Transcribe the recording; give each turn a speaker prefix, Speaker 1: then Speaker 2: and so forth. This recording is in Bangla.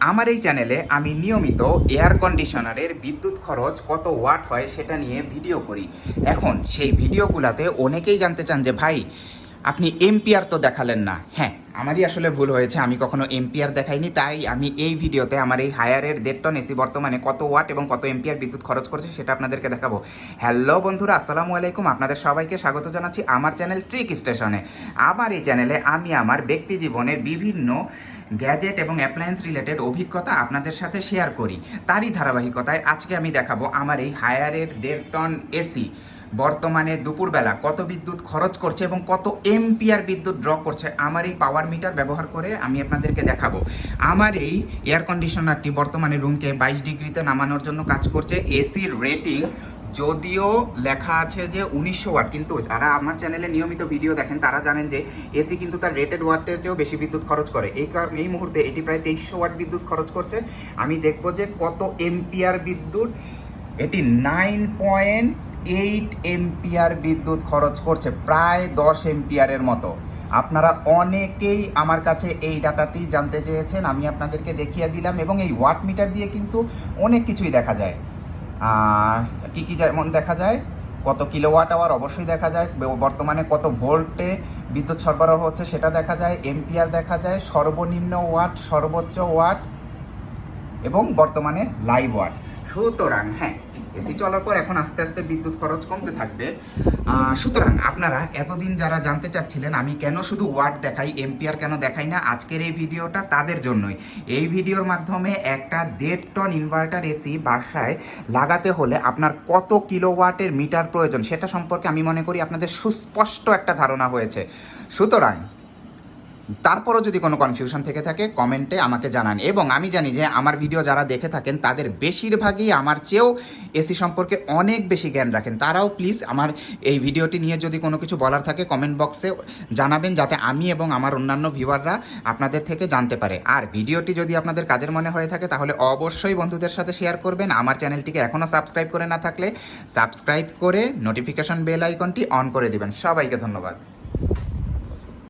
Speaker 1: আমার এই চ্যানেলে আমি নিয়মিত এয়ার কন্ডিশনারের বিদ্যুৎ খরচ কত ওয়াট হয় সেটা নিয়ে ভিডিও করি। এখন সেই ভিডিওগুলোতে অনেকেই জানতে চান যে, ভাই, আপনি এমপিআর তো দেখালেন না। হ্যাঁ আমারই আসলে ভুল হয়েছে, আমি কখনো এমপিআর দেখাইনি, তাই আমি এই ভিডিওতে আমার এই হায়ারের দেড় টন এসি বর্তমানে কত ওয়াট এবং কত এমপিআর বিদ্যুৎ খরচ করছে সেটা আপনাদেরকে দেখাবো। হ্যালো বন্ধুরা, আসসালামু আলাইকুম, আপনাদের সবাইকে স্বাগত জানাচ্ছি আমার চ্যানেল ট্রিক স্টেশনে আমার এই চ্যানেলে আমি আমার ব্যক্তি জীবনের বিভিন্ন গ্যাজেট এবং অ্যাপ্লায়েন্স রিলেটেড অভিজ্ঞতা আপনাদের সাথে শেয়ার করি। তারই ধারাবাহিকতায় আজকে আমি দেখাবো আমার এই হায়ারের দেড় টন এসি। বর্তমানে দুপুরবেলা কত বিদ্যুৎ খরচ করছে এবং কত এমপিআর বিদ্যুৎ ড্র করছে, আমার এই পাওয়ার মিটার ব্যবহার করে আমি আপনাদেরকে দেখাবো। আমার এই এয়ার কন্ডিশনারটি বর্তমানে রুমকে বাইশ ডিগ্রিতে নামানোর জন্য কাজ করছে। এসির রেটিং যদিও লেখা আছে যে উনিশশো ওয়াট, কিন্তু যারা আমার চ্যানেলে নিয়মিত ভিডিও দেখেন, তারা জানেন যে এসি কিন্তু তার রেটেড ওয়াটের চেয়েও বেশি বিদ্যুৎ খরচ করে। এই কারণে এই মুহূর্তে এটি প্রায় তেইশশো ওয়াট বিদ্যুৎ খরচ করছে। আমি দেখব যে কত এমপিআর বিদ্যুৎ, এটি নাইন পয়েন্ট এইট এমপিআর বিদ্যুৎ খরচ করছে, প্রায় দশ এমপিআরের মতো। আপনারা অনেকেই আমার কাছে এই ডাটাটি জানতে চেয়েছেন, আমি আপনাদেরকে দেখিয়ে দিলাম এবং এই ওয়াট মিটার দিয়ে কিন্তু অনেক কিছুই দেখা যায়। কি কি যেমন দেখা যায়, কত কিলোওয়াট আওয়ার অবশ্যই দেখা যায় বর্তমানে কত ভোল্টে বিদ্যুৎ সরবরাহ হচ্ছে সেটা দেখা যায়, এমপিআর দেখা যায়, সর্বনিম্ন ওয়াট, সর্বোচ্চ ওয়াট এবং বর্তমানে লাইভ ওয়াট সুতরাং হ্যাঁ এসি চলার পর এখন আস্তে আস্তে বিদ্যুৎ খরচ কমতে থাকবে। সুতরাং আপনারা এতদিন যারা জানতে চাচ্ছিলেন, আমি কেন শুধু ওয়াট দেখাই এমপিআর কেন দেখাই না, আজকের এই ভিডিওটা তাদের জন্যই। এই ভিডিওর মাধ্যমে একটা দেড় টন ইনভার্টার এসি বাসায় লাগাতে হলে আপনার কত কিলোওয়াটের মিটার প্রয়োজন, সেটা সম্পর্কে আমি মনে করি আপনাদের সুস্পষ্ট একটা ধারণা হয়েছে। সুতরাং তারপরও যদি কোনো কনফিউশন থেকে থাকে কমেন্টে আমাকে জানান। এবং আমি জানি যে আমার ভিডিও যারা দেখে থাকেন, তাদের বেশিরভাগই আমার চেয়েও এসি সম্পর্কে অনেক বেশি জ্ঞান রাখেন। তারাও প্লিজ আমার এই ভিডিওটি নিয়ে যদি কোনো কিছু বলার থাকে কমেন্ট বক্সে জানাবেন, যাতে আমি এবং আমার অন্যান্য ভিউয়াররা আপনাদের থেকে জানতে পারে। আর ভিডিওটি যদি আপনাদের কাজের মনে হয়ে থাকে, তাহলে অবশ্যই বন্ধুদের সাথে শেয়ার করবেন। আমার চ্যানেলটিকে এখনও সাবস্ক্রাইব করে না থাকলে সাবস্ক্রাইব করে নোটিফিকেশন বেল আইকনটি অন করে দিবেন। সবাইকে ধন্যবাদ।